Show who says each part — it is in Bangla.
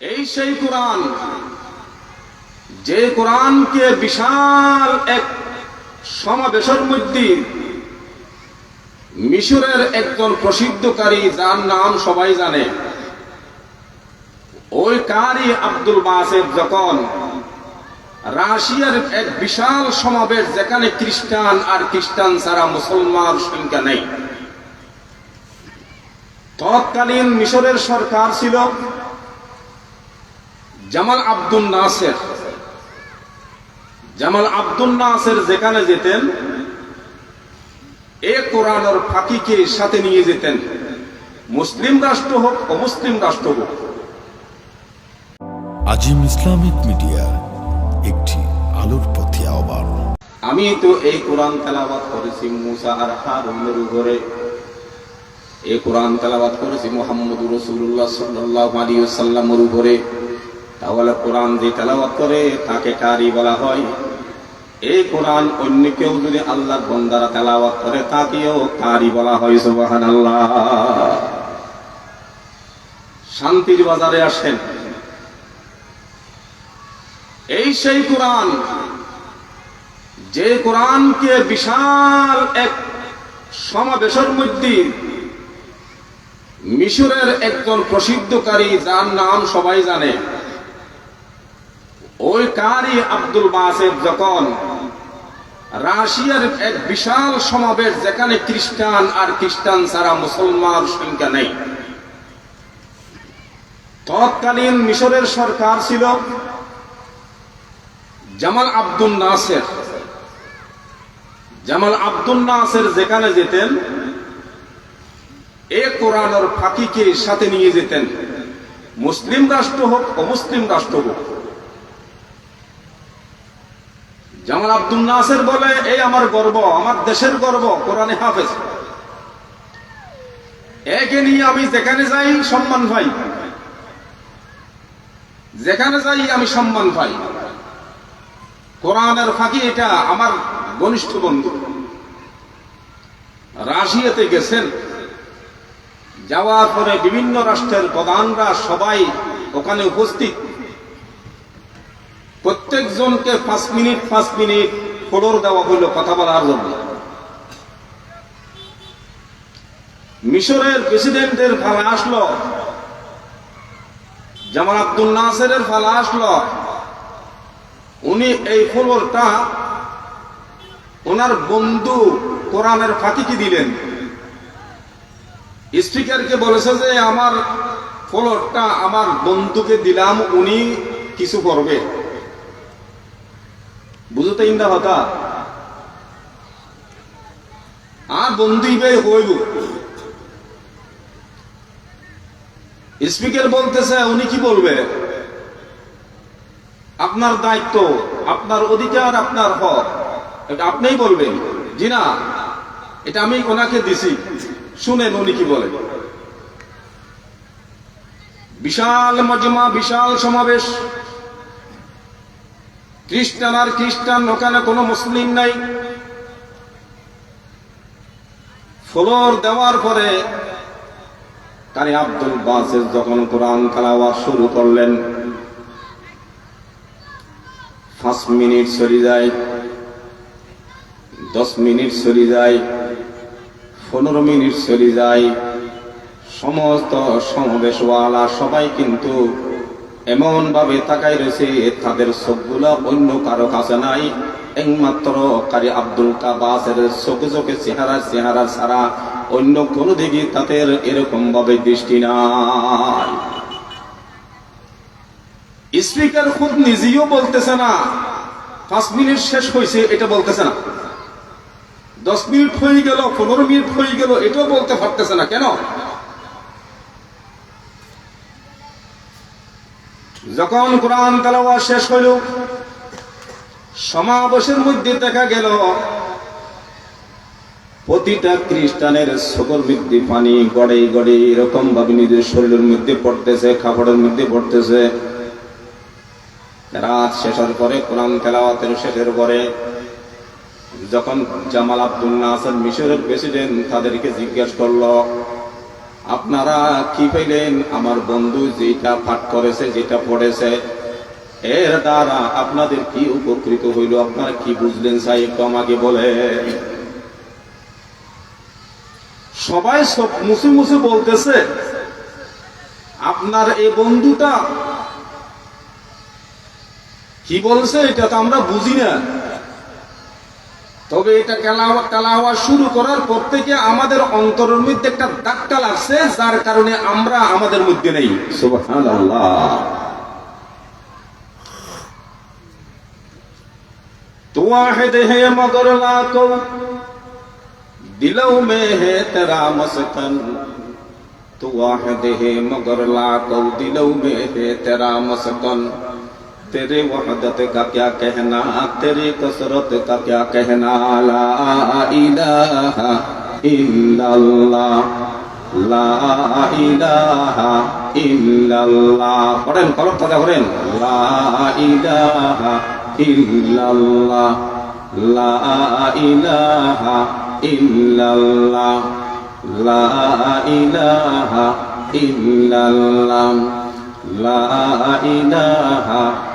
Speaker 1: এই সেই কোরআন। যে কোরআনকে বিশাল এক সমাবেশের মধ্যে মিশরের একজন প্রসিদ্ধকারী, যার নাম সবাই জানে। ওই কারি আব্দুল বাসেদ যখন রাশিয়ার এক বিশাল সমাবেশ, যেখানে খ্রিস্টান আর খ্রিস্টান ছাড়া মুসলমান সংখ্যা নেই, তৎকালীন মিশরের সরকার ছিল। জামাল আব্দুল নাসের। জামাল আব্দুল নাসের যেখানে যেতেন এ কোরআনের ফাঁকিকে সাথে নিয়ে যেতেন। মুসলিম রাষ্ট্র হোক অমুসলিম রাষ্ট্র হোক।
Speaker 2: আজিম ইসলামিক মিডিয়া একটি আলোর পথে আহ্বান।
Speaker 1: আমি তো এই কোরআন তেলাবাত করেছি মুসা আর হারুনের উপরে। এই কোরআন তেলাবাত করেছি মোহাম্মদ রসুল্লাহ সাল্লাহ আলী সাল্লামের উপরে। তাহলে কোরআন যে তেলাবাত করে, তাকে কারি বলা হয়? এই কোরআন অন্য কেউ যদি আল্লাহ বন্দারা তেলাওয়াত করে, তাকেও কারি বলা হয় সুবাহান আল্লাহ শান্তির বাজারে আসেন। এই সেই কোরআন, যে কোরআনকে বিশাল এক সমাবেশের মধ্যে মিশরের একজন প্রসিদ্ধকারী, যার নাম সবাই জানে ওই কারি আব্দুল বাসেদ যখন রাশিয়ার এক বিশাল সমাবেশ যেখানে খ্রিস্টান আর খ্রিস্টান ছাড়া মুসলমান সংখ্যা নেই, তৎকালীন মিশরের সরকার ছিল জামাল আব্দুল নাসের। জামাল আব্দুল নাসের যেখানে যেতেন, এ কোরআনের ফাঁকিকে সাথে নিয়ে যেতেন। মুসলিম রাষ্ট্র হোক অমুসলিম রাষ্ট্র হোক জামাল আব্দুল নাসের বলে, এই আমার গর্ব, আমার দেশের গর্ব, কোরআনে হাফেজ। একে নিয়ে আমি যেখানে যাই, সম্মান পাই। যেখানে যাই, আমি সম্মান পাই। কোরআনের ফাঁকি এটা আমার ঘনিষ্ঠ বন্ধু। রাশিয়াতে গেছেন। যাওয়ার পরে বিভিন্ন রাষ্ট্রের প্রধানরা সবাই ওখানে উপস্থিত। প্রত্যেকজনকে পাঁচ মিনিট পাঁচ মিনিট ফলোর দেওয়া হইল কথা বলার জন্য। মিশরের প্রেসিডেন্টের ফালা আসলো জামাল আব্দুল নাসেরের ফালা আসলো। উনি এই ফলোরটা ওনার বন্ধু কোরআনের ফাঁকিকে দিলেন। স্পিকারকে বলেছে যে, আমার ফলোরটা আমার বন্ধুকে দিলাম, উনি কিছু করবে। বুঝতে ইন্দা হতা আর বন্ধু ইবে হইব। স্পিকার বলতেছে, উনি কি বলবে? আপনার দায়িত্ব, আপনার অধিকার, আপনার হক। এটা আপনিই বলবেন। জি না, এটা আমি ওনাকে দিছি। শুনেন উনি কি বলে। বিশাল মজমা, বিশাল সমাবেশ। খ্রিস্টান আর খ্রিস্টান, ওখানে কোনো মুসলিম নাই। ফ্লোর দেওয়ার পরে কারি আব্দুল বাসের যখন কোরআন তালাওয়া শুরু করলেন, পাঁচ মিনিট চলে যায়, দশ মিনিট চলে যায়, পনেরো মিনিট চলে যায়, সমস্ত সমাবেশওয়ালা সবাই কিন্তু এমন ভাবে তাকাই রয়েছে, তাদের চোখগুলা অন্য কারও কাছে নাই। একমাত্র কারি আব্দুল কাবাসের চোখে চোখে চেহারা চেহারা ছাড়া অন্য কোনো দিকে তাদের এরকম ভাবে দৃষ্টি নাই। স্পিকার খুব নিজেও বলতেছে না। পাঁচ মিনিট শেষ হয়েছে, এটা বলতেছে না। দশ মিনিট হয়ে গেল, পনেরো মিনিট হয়ে গেল, এটাও বলতে পারতেছে না। কেন? যখন কোরআন তালাওয়া শেষ হইল, সমাবেশের মধ্যে দেখা গেল, প্রতিটা খ্রিস্টানের সকল মধ্যে পানি গড়ে গড়ে এরকম ভাবে নিজের শরীরের মধ্যে পড়তেছে, খাবারের মধ্যে পড়তেছে। রাত শেষের পরে কোরআন তেলাওয়াতের শেষের পরে যখন জামাল আব্দুল নাসর মিশরের প্রেসিডেন্ট তাদেরকে জিজ্ঞেস করল আপনারা কি পেলেন আমার বন্ধু যেটা পাঠ করেছে যেটা পড়েছে, এর দ্বারা আপনাদের কি উপকৃত হইল? আপনারা কি বুঝলেন সাহেব, একটু আমাকে বলে সবাই সব মুছে মুছে বলতেছে, আপনার এই বন্ধুটা কি বলছে? এটা তো আমরা বুঝি না। তবে এটা কালাওয়া কালাওয়া শুরু করার পর থেকে আমাদের অন্তরের মধ্যে একটা ধাক্কা লাগছে, যার কারণে আমরা আমাদের মধ্যে নেই। তোয়া হে মগর লা কৌ মে হে তেরা মসকন। তোয়া হে দেহে মগর লা কৌ দিলৌ মে হে তেরা মসকন। تیری وحدت کا کیا کہنا تیری کثرت کا کیا کہنا لا الہ الا اللہ لا الہ الا اللہ পড়েন কলম কথা পড়েন لا الہ الا اللہ لا الہ الا اللہ لا الہ الا اللہ لا الہ